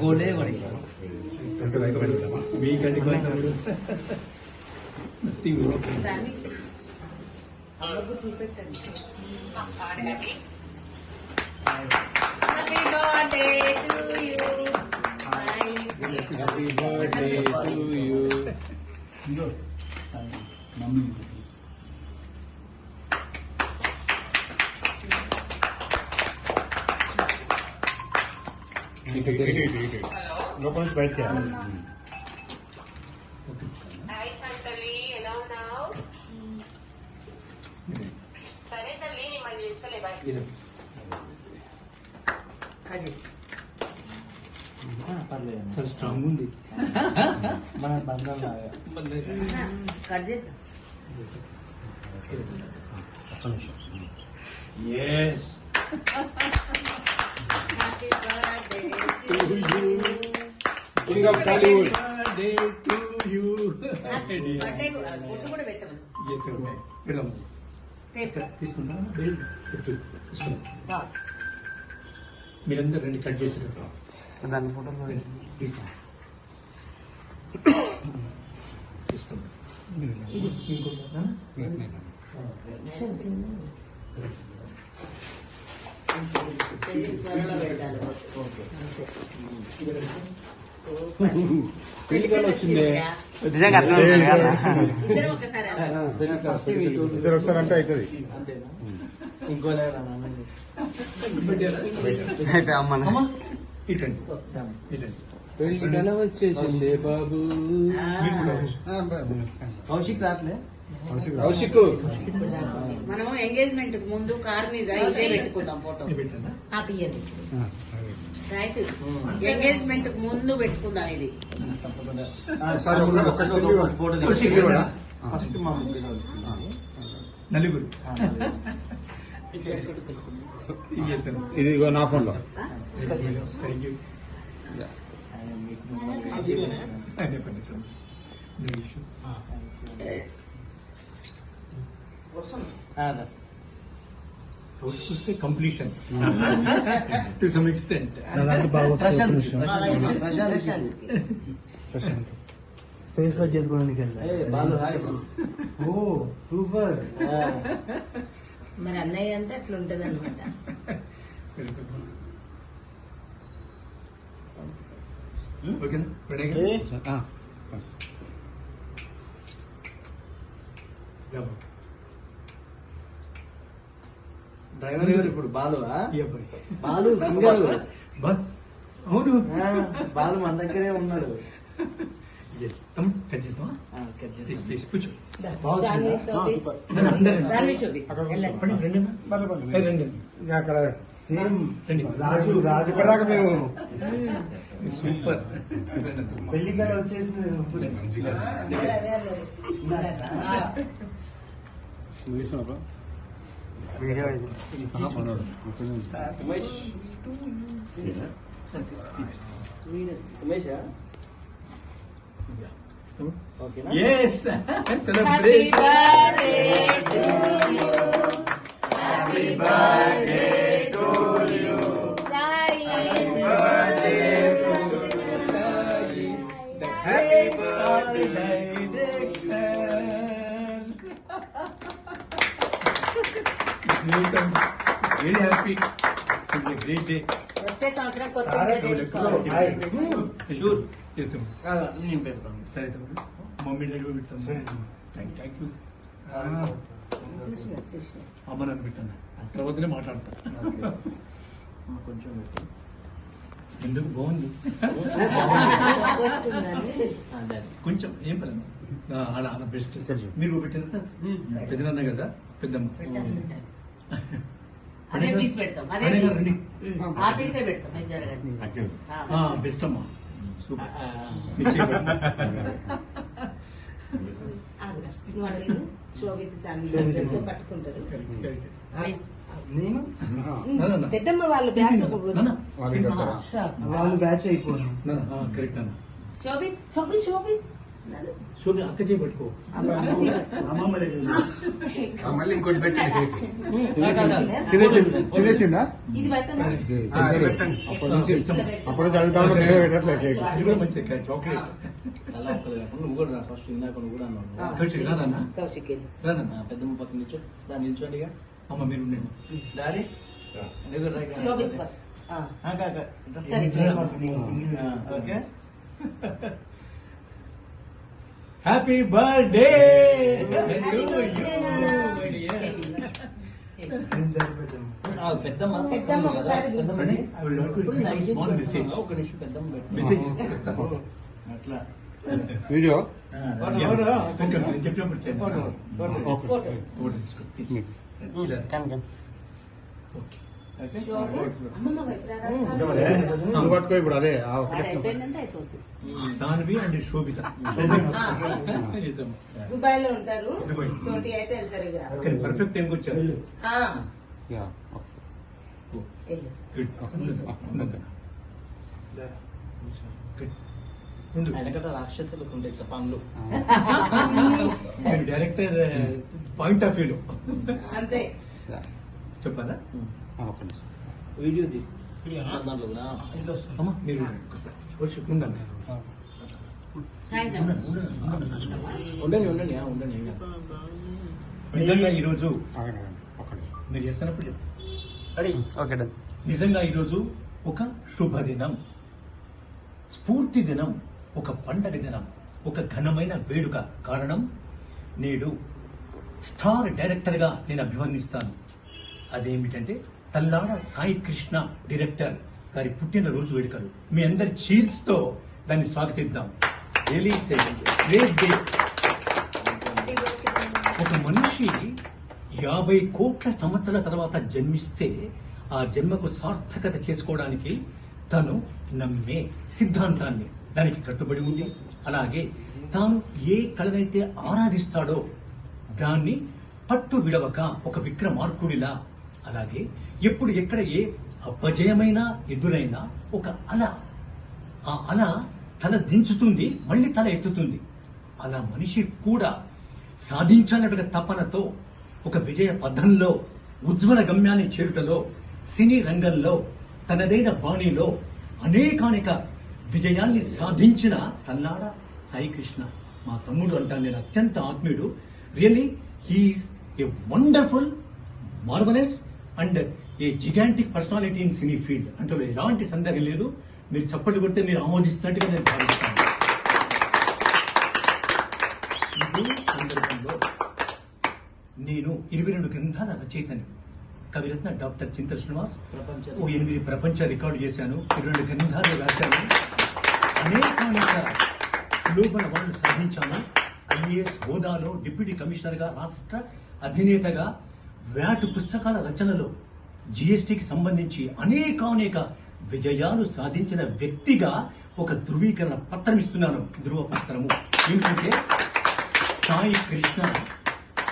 గోల్డే కొడి మీకంటే కొంచెం Happy birthday to you. Happy birthday to you mummy లోపల నుంచి బయటకి హాయ్ సాయి తల్లి ఎలా ఉన్నావు సరే తల్లి నేను మళ్ళీ చేస్తలే బాయ్ పర్లేదు చాలా స్ట్రాంగ్ ఉంది మన బంధం లాగా as king of Tollywood. Day to you. తీసుకుంటా మీరందరూ రెండు కట్ చేసి దాని ఫోటో తీసా తీసుకుంటా. త్వరలో పెట్టాలి. పెళ్ళి కాలం వచ్చింది నిజంగా అట్లా ఇద్దరం ఒకసారి అంటే అవుతుంది ఇంకో అయితే అమ్మ వచ్చేసింది బాబు. కౌశిక్ రాట్లే మనం ఎంగేజ్మెంట్ ముందు కార్ మీద ఇదే పెట్టుకుందాం ఫోటో తీయండి. రైట్. ఎంగేజ్మెంట్ ముందు పెట్టుకుందాం ఇది. నలుగురు. ఇది ఇగో నా ఫోన్లో Thank రోజు చూస్తే completion to some extent Prashant face wash చేసుకోవడానికి ఓ సూపర్. మరి అన్నయ్య అంటే అట్లా ఉంటది అనమాట ఓకేనా డ్రైవర్ ఎవరు? ఇప్పుడు బాలు బాలు సింగర్ అవును. బాలు మన దగ్గరే ఉన్నాడు. అక్కడ సేమ్ రాజు రాజు మేము సూపర్. పెళ్ళి కల వచ్చేసింది video Yes. Happy birthday to you. Happy birthday. A great day. వచ్చే సంవత్సరం కొత్త Sure. చేస్తాం. నేను పెడతాను సరే తమ్ముడు. మమ్మీ డాడీ పెడతాం థ్యాంక్ థ్యాంక్ యూ అమ్మ నన్ను పెట్టాను తర్వాతనే మాట్లాడతాను కొంచెం పెట్టు. ఎందుకు? బాగుంది. కొంచెం ఏం ఆడ ఆడ బెస్ట్ మీరు పెట్టారు పెద్దనాన్న కదా పెద్దమ్మ. అదే పీస్ పెడతాం. అదే అదే పీస్ రండి. ఉమ్, ఆ పీసే పెడతాం బెస్ట్ అమ్మా శోభిత పట్టుకుంటారు. నేను? నాన్న, పెద్దమ్మ వాళ్ళు బ్యాచ్ నాన్న, వాళ్ళు బ్యాచ్ అయిపోను నాన్న, ఆ, కరెక్ట్ నాన్న శోభిత్ శోభిత్ శోభిత్. శోభ అక్క చేపట్టుకో మళ్ళీ ఇంకోటి పెట్టండి. తినేసిండు తినేసిండా ఇది పెట్టనా ఇది ఆ, తినలేదు. పెట్టండి. అప్పటి నుంచి నుంచి అడుగుతా ఉన్నా నేనే పెట్టట్లే కేక్. ఇది కూడా మంచి చాక్లెట్. అలా ఒక్కరు కాకుండా నువ్వు కూడా రా ఫస్ట్ ఇందాక నువ్వు కూడా అన్నావు. కౌశిక్ రాదన్నా కౌశిక్ రాదన్నా ఆ, పెద్దమ్మ పక్కన నిల్చో. దాన్ని నిల్చోండి అమ్మ మీరు ఉండండి. Daddy? Okay. Happy birthday video? చెప్పినప్పుడు పట్టుకో ఇప్పుడు అదే సాన్వి అండ్ శోభిత. దుబాయ్లో ఉంటారు. ట్వంటీ వెళ్తారు పర్ఫెక్ట్ టైంకి వచ్చారు. రాక్షసులకు ఉండే. ఇట్లా పనులు. నేను డైరెక్టర్ పాయింట్ ఆఫ్ వ్యూలో అంతే. చెప్పాలా? ఆ, ఒక్క నిమిషం. వీడియో మీరు ఒకసారి. వచ్చి ఉండండి. ఉండండి ఉండండి ఆ, ఉండండి నిజంగా ఈరోజు. మీరు చేస్తున్నప్పుడు చెప్తాను రెడీ? Okay done. నిజంగా ఈరోజు ఒక శుభదినం స్ఫూర్తి దినం ఒక పండగ దినం ఒక ఘనమైన వేడుక కారణం. నేడు స్టార్ డైరెక్టర్గా నేను అభివర్ణిస్తాను. అదేమిటంటే తల్లాడ సాయి కృష్ణ డైరెక్టర్ గారి పుట్టినరోజు వేడుకలు. మీ అందరి చీల్స్తో దాన్ని స్వాగతిద్దాం. ఒక మనిషి యాభై కోట్ల సంవత్సరాల తర్వాత జన్మిస్తే ఆ జన్మకు సార్థకత చేసుకోవడానికి తను నమ్మే సిద్ధాంతాన్ని దానికి కట్టుబడి ఉంది. అలాగే తాను ఏ కళనైతే ఆరాధిస్తాడో దాన్ని పట్టు విడవక ఒక విక్రమార్కుడిలా అలాగే ఎప్పుడు ఎక్కడ ఏ అపజయమైనా ఎదురైనా ఒక అల. ఆ అల తల దించుతుంది మళ్ళీ తల ఎత్తుతుంది. అలా మనిషి కూడా సాధించాలన్నట్టుగా తపనతో ఒక విజయ పథంలో ఉజ్వల గమ్యాన్ని చేరుటలో సినీ రంగంలో తనదైన బాణిలో అనేకానేక విజయాల్ని సాధించిన తల్లాడ సాయికృష్ణ. మా తమ్ముడు అంటాను నేను అత్యంత ఆత్మీయుడు. Really he is a wonderful marvellous and a gigantic personality in cine field. అంటే ఎలాంటి సందేహం లేదు. మీరు చప్పట్లు కొడితే మీరు ఆమోదిస్తున్నట్టుగా నేను భావిస్తాను. ఇదే సందర్భంలో నేను ఇరవై రెండు గ్రంథాల రచయితని. కవిరత్న డాక్టర్ చింత శ్రీనివాస్. ప్రపంచ ఓ ఎనిమిది ప్రపంచ రికార్డు చేశాను. ఇరవై రెండు గ్రంథాలు రాశాను. అనేక గ్లోబల్ అవార్డులు సాధించాను. ఐఏఎస్ హోదాలో డిప్యూటీ కమిషనర్గా రాష్ట్ర అధినేతగా వ్యాట్ పుస్తకాల రచనలో జిఎస్టికి సంబంధించి అనేకానేక విజయాలు సాధించిన వ్యక్తిగా ఒక ధృవీకరణ పత్రం ఇస్తున్నాను. ధృవ పత్రము. ఏంటంటే సాయి కృష్ణ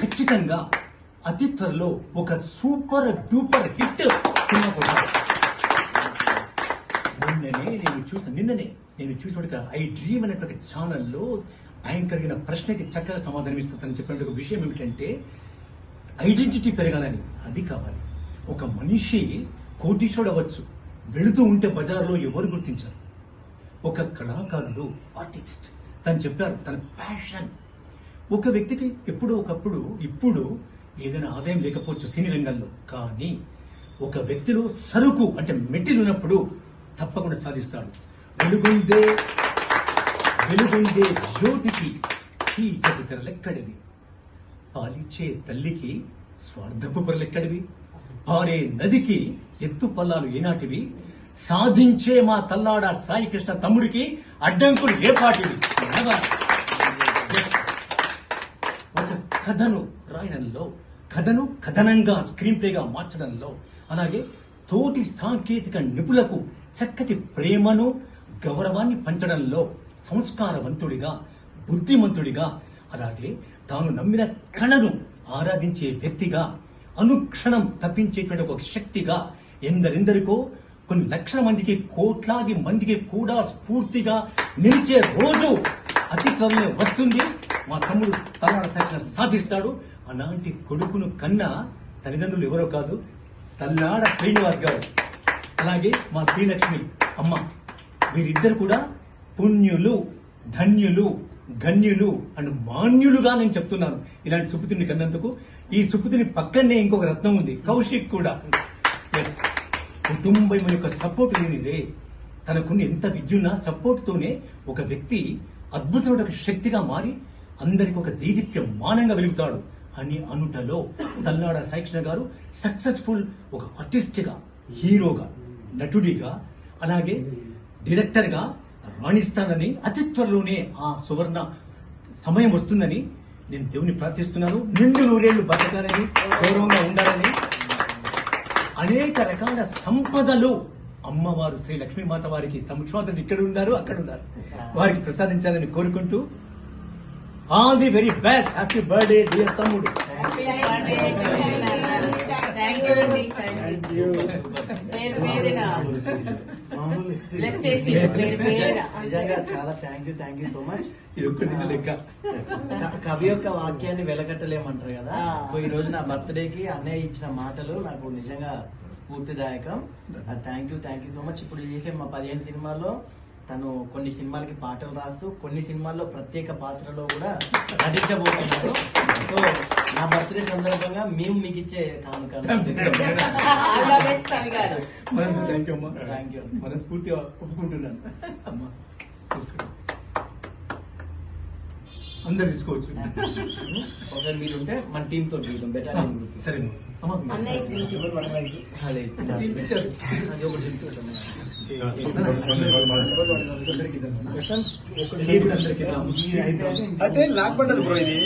ఖచ్చితంగా అతి త్వరలో ఒక సూపర్ డూపర్ హిట్ సినిమా నిన్ననే నేను చూసిన నిన్ననే నేను చూసిన ఐ డ్రీమ్ అనేటువంటి ఛానల్లో ఆయన కలిగిన ప్రశ్నకి చక్కగా సమాధానం ఇస్తుందని చెప్పిన ఒక విషయం ఏమిటంటే ఐడెంటిటీ పెరగాలని అది కావాలి. ఒక మనిషి కోటీశ్వరుడు అవ్వచ్చు వెళుతూ ఉంటే బజార్లో ఎవరు గుర్తించారు. ఒక కళాకారుడు ఆర్టిస్ట్ తను చెప్పారు తన ప్యాషన్ ఒక వ్యక్తికి ఎప్పుడో ఒకప్పుడు ఇప్పుడు ఏదైనా ఆదాయం లేకపోవచ్చు సినీ రంగంలో కానీ ఒక వ్యక్తిలో సరుకు అంటే మెటీరియల్ ఉన్నప్పుడు తప్పకుండా సాధిస్తాడు. వెలుగుందే వెలుగుందే జ్యోతికి చీకటి ఎక్కడిది పాలిచ్చే తల్లికి స్వార్థపు పొరలెక్కడివి? పారే నదికి ఎత్తు పల్లాలు ఏనాటివి? సాధించే మా తల్లాడ సాయికృష్ణ తమ్ముడికి అడ్డంకులు ఏపాటివి ఒక కథను రాయడంలో కథను కథనంగా స్క్రీన్ ప్లేగా మార్చడంలో అలాగే తోటి సాంకేతిక నిపుణులకు చక్కటి ప్రేమను గౌరవాన్ని పంచడంలో సంస్కారవంతుడిగా బుద్ధిమంతుడిగా అలాగే తాను నమ్మిన కళను ఆరాధించే వ్యక్తిగా అనుక్షణం తప్పించేటువంటి ఒక శక్తిగా ఎందరెందరికో కొన్ని లక్షల మందికి కోట్లాది మందికి కూడా స్ఫూర్తిగా నిలిచే రోజు అతి త్వరలో వస్తుంది. మా తమ్ముడు తలనాడ సాక్షి సాధిస్తాడు. అలాంటి కొడుకును కన్నా తల్లిదండ్రులు ఎవరో కాదు తల్లాడ శ్రీనివాస్ గారు. అలాగే మా శ్రీలక్ష్మి అమ్మ. వీరిద్దరు కూడా పుణ్యులు ధన్యులు. గణ్యులు అండ్ మాన్యులుగా నేను చెప్తున్నాను. ఇలాంటి సుపుతిని కన్నందుకు. ఈ సుపుతిని పక్కనే ఇంకొక రత్నం ఉంది. కౌశిక్ కూడా. ఎస్ కుటుంబం యొక్క సపోర్ట్ లేనిదే తనకున్న ఎంత విద్యున్న సపోర్ట్తోనే ఒక వ్యక్తి అద్భుతమైన ఒక శక్తిగా మారి అందరికి ఒక దీదీప్య మానంగా వెలుగుతాడు అని అనుటలో తల్నాడ సాయికృష్ణ గారు సక్సెస్ఫుల్ ఒక ఆర్టిస్ట్గా హీరోగా నటుడిగా అలాగే డైరెక్టర్గా రాణిస్తానని అతి త్వరలోనే ఆ సువర్ణ సమయం వస్తుందని నేను దేవుని ప్రార్థిస్తున్నాను. నిండు నూరేళ్ళు బతకాలని గౌరవంగా ఉండాలని. అనేక రకాల సంపదలు అమ్మవారు శ్రీ లక్ష్మీమాత వారికి సంక్షోభం ఇక్కడ ఉన్నారు అక్కడ ఉన్నారు. వారికి ప్రసాదించాలని కోరుకుంటూ all the very best. Happy birthday dear తమ్ముడు. థ్యాంక్ యూ నిజంగా చాలా thank you thank you so much కవి యొక్క వాక్యాన్ని వెలగట్టలేమంటారు కదా? ఈ రోజు నా బర్త్డే కి అన్నయ్య ఇచ్చిన మాటలు నాకు నిజంగా స్ఫూర్తిదాయకం. Thank you thank you so much ఇప్పుడు చేసే మా పదిహేను సినిమాల్లో తను కొన్ని సినిమాలకి పాటలు రాస్తూ కొన్ని సినిమాల్లో ప్రత్యేక పాత్రలో కూడా నటించబోతున్నారు సో నా బర్త్డే సందర్భంగా మేము మీకు ఇచ్చే కానుక ఆల్ ద బెస్ట్ కవి గారు మనసు థ్యాంక్ యూ అమ్మా. Thank you. మనస్ఫూర్తిగా ఒప్పుకుంటున్నాను. అమ్మా అందరు తీసుకోవచ్చు. ఒకవేళ మీరు ఉంటే మన టీమ్ తోటి చూద్దాం. బెటర్ సరే అయితే నాకు పడ్డది బ్రో ఇది.